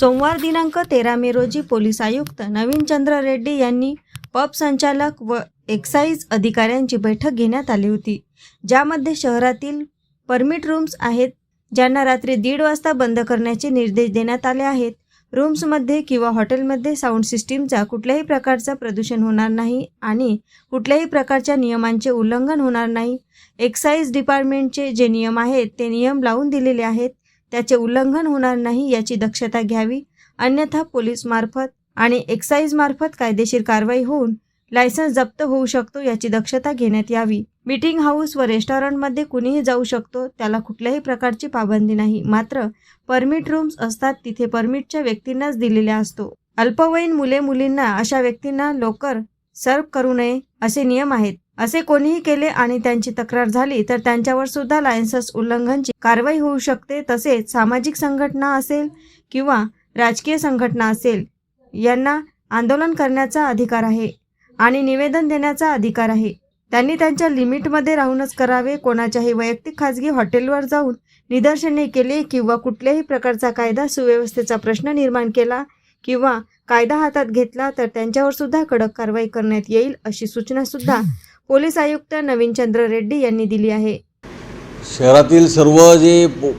सोमवार दिनांक तेरा मे रोजी पोलीस आयुक्त नवीन चंद्र रेड्डी यांनी पब संचालक व एक्साईज अधिकाऱ्यांची बैठक घेण्यात आली होती ज्यामध्ये शहरातील परमिट रूम्स आहेत ज्यांना रात्री दीड वाजता बंद करण्याचे निर्देश देण्यात आले आहेत. रूम्समध्ये किंवा हॉटेलमध्ये साऊंड सिस्टीमचा कुठल्याही प्रकारचा प्रदूषण होणार नाही आणि कुठल्याही प्रकारच्या नियमांचे उल्लंघन होणार नाही. एक्साईज डिपार्टमेंटचे जे नियम आहेत ते नियम लावून दिलेले आहेत. त्याचे उल्लंघन होणार नाही याची दक्षता घ्यावी. अन्यथा पोलीसमार्फत आणि एक्साईजमार्फत कायदेशीर कारवाई होऊन लायसन्स जप्त होऊ शकतो याची दक्षता घेण्यात यावी. मीटिंग हाऊस व रेस्टॉरंटमध्ये कुणीही जाऊ शकतो त्याला कुठल्याही प्रकारची पाबंदी नाही. मात्र परमिट रूम्स असतात तिथे परमिटच्या व्यक्तींनाच दिलेला असतो. अल्पवयीन मुले मुलींना अशा व्यक्तींना लवकर सर्व करू नये असे नियम आहेत. असे कोणीही केले आणि त्यांची तक्रार झाली तर त्यांच्यावर सुद्धा लायसन्स उल्लंघनची कारवाई होऊ शकते. तसेच सामाजिक संघटना असेल किंवा राजकीय संघटना असेल यांना आंदोलन करण्याचा अधिकार आहे आणि निवेदन देण्याचा अधिकार आहे. त्यांनी त्यांच्या लिमिटमध्ये राहूनच करावे. कोणाच्याही वैयक्तिक खाजगी हॉटेलवर जाऊन निदर्शने केले किंवा कुठल्याही प्रकारचा कायदा सुव्यवस्थेचा प्रश्न निर्माण केला किंवा कायदा हातात घेतला तर त्यांच्यावर सुद्धा कडक कारवाई करण्यात येईल अशी सूचना सुद्धा पोलीस आयुक्त नवीनचंद्र रेड्डी यांनी दिली आहे. शहरातील सर्व जे प-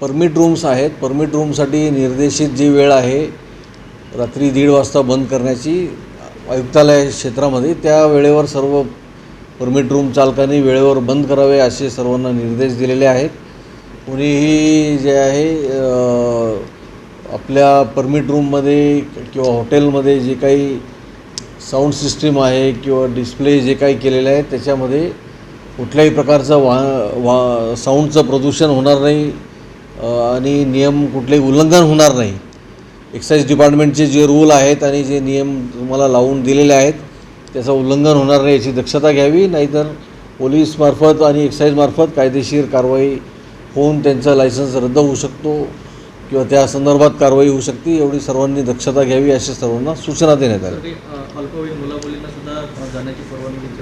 परमिट रूम्स आहेत परमिट रूमसाठी निर्देशित जी वेळ आहे रात्री दीड वाजता बंद करण्याची आयुक्तालय क्षेत्रामध्ये त्या वेळेवर सर्व परमिट रूम चालकांनी वेळेवर बंद करावे असे सर्वांना निर्देश दिलेले आहेत. कुणीही जे आहे आपल्या परमिट रूममध्ये किंवा हॉटेलमध्ये जे काही साऊंड सिस्टीम आहे किंवा डिस्प्ले जे काही केलेलं आहे त्याच्यामध्ये कुठल्याही प्रकारचं वा वा साऊंडचं प्रदूषण होणार नाही आणि नियम कुठलेही उल्लंघन होणार नाही. एक्साईज डिपार्टमेंटचे जे रूल आहेत आणि जे नियम तुम्हाला लावून दिलेले आहेत त्याचं उल्लंघन होणार नाही याची दक्षता घ्यावी नाहीतर पोलीसमार्फत आणि एक्साईजमार्फत कायदेशीर कारवाई होऊन त्यांचा लायसन्स रद्द होऊ शकतो. किंवा त्या संदर्भात कारवाई होऊ शकते एवढी सर्वांनी दक्षता घ्यावी अशी सर्वांना सूचना देण्यात आल्या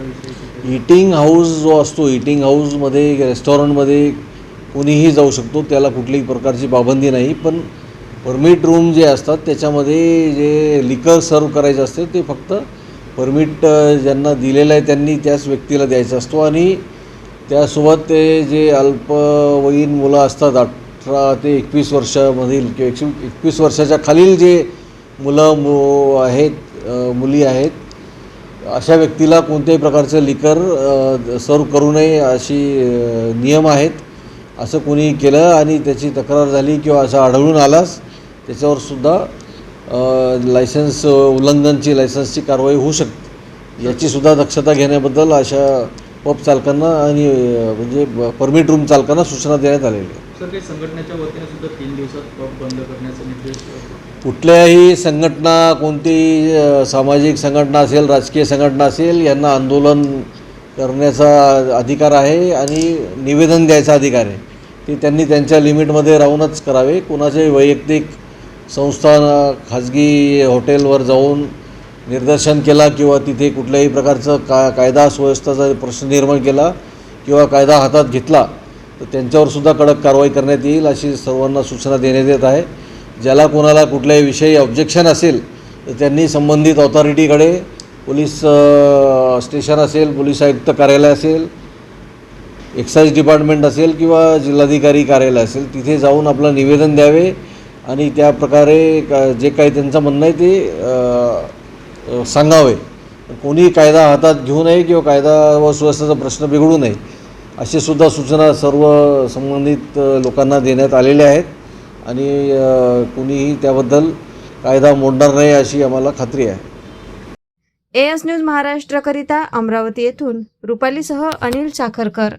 विषयी इटिंग हाऊस जो असतो इटिंग हाऊसमध्ये रेस्टॉरंटमध्ये कोणीही जाऊ शकतो त्याला कुठल्याही प्रकारची पाबंदी नाही. पण परमिट रूम जे असतात त्याच्यामध्ये जे लिकर सर्व करायचं असते ते फक्त परमिट ज्यांना दिलेलं आहे त्यांनी त्याच व्यक्तीला द्यायचा असतो. आणि त्यासोबत ते जे अल्पवयीन मुलं असतात अठरा ते एकवीस वर्षामधील किंवा एकशे एकवीस वर्षाच्या खालील जे मुलं मु आहेत मुली आहेत अशा व्यक्तीला कोणत्याही प्रकारचं लिकर सर्व करू नये अशी नियम आहेत. असं कोणी केलं आणि त्याची तक्रार झाली किंवा असं आढळून आलास त्याच्यावर सुद्धा लायसन्स उल्लंघनची लायसन्सची कारवाई होऊ शकते. याची सुद्धा दक्षता घेण्याबद्दल अशा पब चालकांना आणि म्हणजे परमिट रूम चालकांना सूचना देण्यात आलेली आहे सर काही संघटनेच्या वतीने सुद्धा तीन दिवसात पब बंद निर्देश कुठल्याही संघटना कोणती सामाजिक संघटना असेल राजकीय संघटना असेल यांना आंदोलन करण्याचा अधिकार आहे आणि निवेदन द्यायचा अधिकार आहे. ते त्यांनी त्यांच्या लिमिटमध्ये राहूनच करावे. कुणाचे वैयक्तिक संस्था खाजगी हॉटेलवर जाऊन निदर्शन केला किंवा तिथे कुठल्याही प्रकारचं का कायदा सुव्यवस्थाचा प्रश्न निर्माण केला किंवा कायदा हातात घेतला त्यांच्यावर सुद्धा कडक कारवाई करण्यात येईल अशी सर्वांना सूचना देण्यात येत आहे. ज्याला कोणाला कुठल्याही विषयी ऑब्जेक्शन असेल तर त्यांनी संबंधित ऑथॉरिटीकडे पोलीस स्टेशन असेल पोलीस आयुक्त कार्यालय असेल एक्साईज डिपार्टमेंट असेल किंवा जिल्हाधिकारी कार्यालय असेल तिथे जाऊन आपलं निवेदन द्यावे आणि त्या प्रकारे का जे काही त्यांचं म्हणणं आहे ते सांगावे. कोणी कायदा हातात घेऊ नये किंवा कायदा व सुव्यवस्थेचा प्रश्न बिघडू नये अशी सुद्धा सूचना सर्व संबंधित लोकांना देण्यात आलेल्या आहेत. आणि कुणीही त्याबद्दल कायदा मोडणार नाही अशी आम्हाला खात्री आहे. एएस न्यूज महाराष्ट्रकरिता अमरावती येथून रुपालीसह अनिल साखरकर